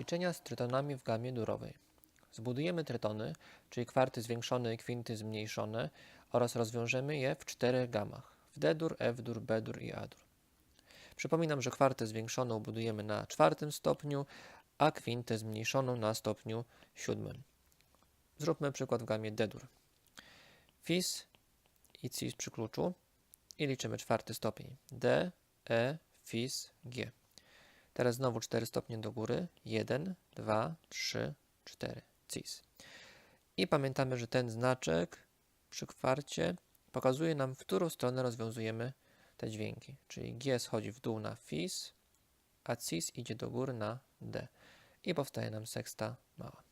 Ćwiczenia z trytonami w gamie durowej. Zbudujemy trytony, czyli kwarty zwiększone i kwinty zmniejszone oraz rozwiążemy je w czterech gamach w D-dur, F-dur, B-dur i A-dur. Przypominam, że kwartę zwiększoną budujemy na czwartym stopniu, a kwintę zmniejszoną na stopniu siódmym. Zróbmy przykład w gamie D-dur. Fis i cis przy kluczu i liczymy czwarty stopień. D, E, Fis, G. Teraz znowu 4 stopnie do góry. 1, 2, 3, 4. Cis. I pamiętamy, że ten znaczek przy kwarcie pokazuje nam, w którą stronę rozwiązujemy te dźwięki. Czyli G schodzi w dół na Fis, a Cis idzie do góry na D. I powstaje nam seksta mała.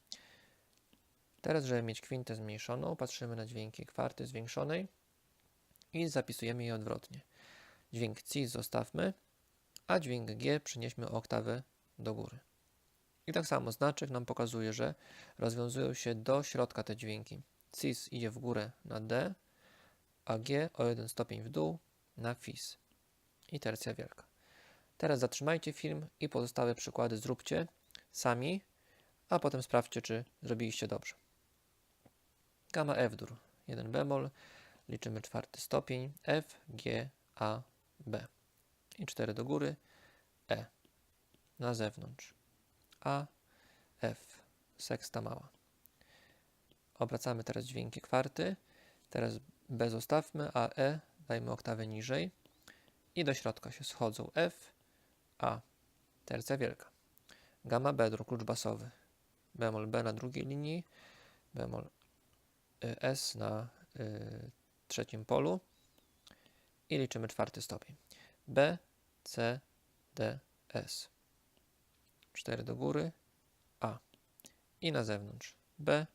Teraz, żeby mieć kwintę zmniejszoną, patrzymy na dźwięki kwarty zwiększonej i zapisujemy je odwrotnie. Dźwięk Cis zostawmy, a dźwięk G przenieśmy o oktawę do góry. I tak samo znaczek nam pokazuje, że rozwiązują się do środka te dźwięki. Cis idzie w górę na D, a G o jeden stopień w dół na Fis. I tercja wielka. Teraz zatrzymajcie film i pozostałe przykłady zróbcie sami, a potem sprawdźcie, czy zrobiliście dobrze. Gama F-dur, 1 bemol, liczymy czwarty stopień, F, G, A, B. I 4 do góry, E. Na zewnątrz. A, F. Seksta mała. Obracamy teraz dźwięki kwarty. Teraz B zostawmy, a E dajmy oktawę niżej. I do środka się schodzą F, A. Tercja wielka. Gamma B, klucz basowy. Bemol B na drugiej linii, bemol y, S na y, trzecim polu i liczymy czwarty stopień. B, C, D, S. 4 do góry, A. I na zewnątrz B,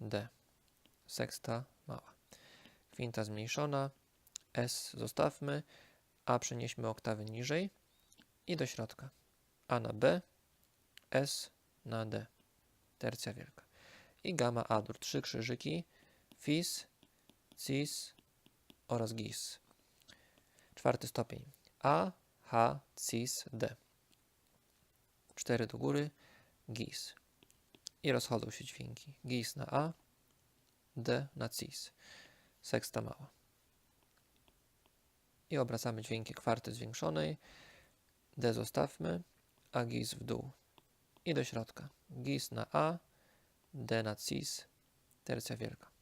D. Seksta mała. Kwinta zmniejszona, S zostawmy, A przenieśmy oktawy niżej i do środka. A na B, S na D. Tercja wielka. I gamma A-dur. Trzy krzyżyki. Fis, cis oraz gis. Czwarty stopień. A, H, cis, D. 4 do góry, gis. I rozchodzą się dźwięki. Gis na A, D na cis. Seksta mała. I obracamy dźwięki kwarty zwiększonej. D zostawmy, a gis w dół. I do środka. Gis na A, D na cis, tercja wielka.